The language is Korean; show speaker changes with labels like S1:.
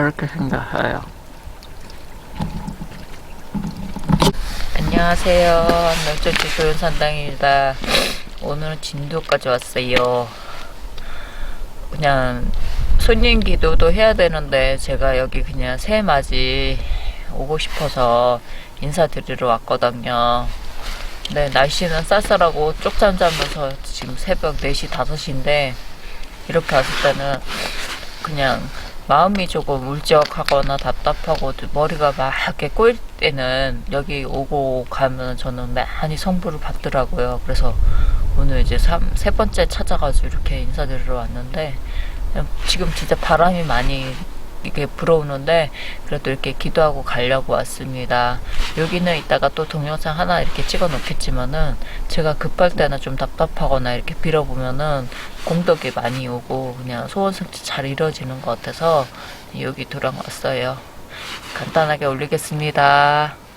S1: 이렇게 생겼어요.
S2: 안녕하세요. 멸전지 조연산당입니다. 오늘은 진도까지 왔어요. 그냥 손님 기도도 해야 되는데 제가 여기 그냥 새해 맞이 오고 싶어서 인사드리러 왔거든요. 네, 날씨는 쌀쌀하고 쪽잠 자면서 지금 새벽 4시, 5시인데 이렇게 왔을 때는 그냥 마음이 조금 울적하거나 답답하고 머리가 막 이렇게 꼬일 때는 여기 오고 가면 저는 많이 성부를 받더라고요. 그래서 오늘 이제 삼, 세 번째 찾아가지고 이렇게 인사드리러 왔는데 지금 진짜 바람이 많이 이게 불어오는데 그래도 이렇게 기도하고 가려고 왔습니다. 여기는 이따가 또 동영상 하나 이렇게 찍어 놓겠지만은 제가 급할 때나 좀 답답하거나 이렇게 빌어보면은 공덕이 많이 오고 그냥 소원 성취 잘 이루어지는 것 같아서 여기 돌아왔어요. 간단하게 올리겠습니다.